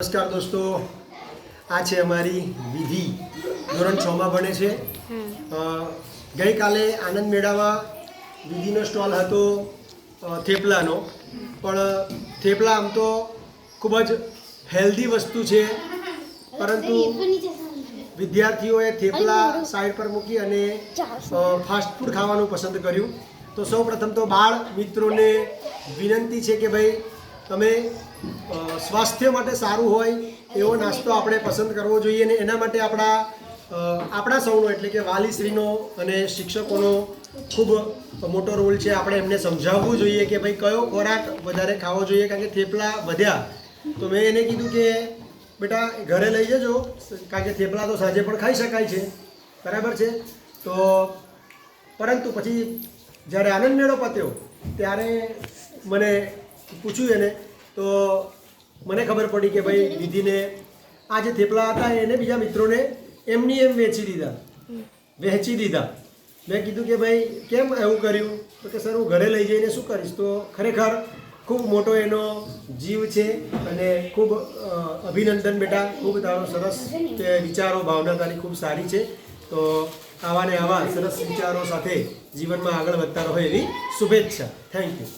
નમસ્કાર દોસ્તો. આ છે અમારી વિધિ. ધોરણ છમાં ભણે છે. ગઈકાલે આનંદ મેળામાં વિધિનો સ્ટોલ હતો થેપલાનો. પણ થેપલા આમ તો ખૂબ જ હેલ્ધી વસ્તુ છે. પરંતુ વિદ્યાર્થીઓએ થેપલા સાઈડ પર મૂકી અને ફાસ્ટ ફૂડ ખાવાનું પસંદ કર્યું. તો સૌ પ્રથમ તો બાળ મિત્રોને વિનંતી છે કે ભાઈ તમે સ્વાસ્થ્ય માટે સારું હોય એવો નાસ્તો આપણે પસંદ કરવો જોઈએ અને એના માટે આપણા આપણા સૌનો એટલે કે વાલીશ્રીનો અને શિક્ષકોનો ખૂબ મોટો રોલ છે. આપણે એમને સમજાવવું જોઈએ કે ભાઈ કયો ખોરાક વધારે ખાવો જોઈએ કારણ કે થેપલા વધ્યા. તો મેં એને કીધું કે, બેટા, ઘરે લઈ જજો, કારણ કે થેપલા તો સાંજે પણ ખાઈ શકાય છે. બરાબર છે? તો, પરંતુ પછી જ્યારે આનંદ મેળો પત્યો, ત્યારે મને પૂછ્યું એને, તો મને ખબર પડી કે ભાઈ વિધિને આ જે થેપલા હતા, એને બીજા મિત્રોને એમની એમ વેચી દીધા. વહેંચી દીધા. મેં કીધું કે ભાઈ, કેમ એવું કર્યું? તો કે સર, હું ઘરે લઈ જઈને શું કરીશ? તો ખરેખર ખૂબ મોટો એનો જીવ છે અને ખૂબ અભિનંદન બેટા. ખૂબ તારો સરસ વિચારો ભાવના તારી ખૂબ સારી છે. તો આવા ને આવા સરસ વિચારો સાથે જીવનમાં આગળ વધતા રહો એવી શુભેચ્છા. Thank you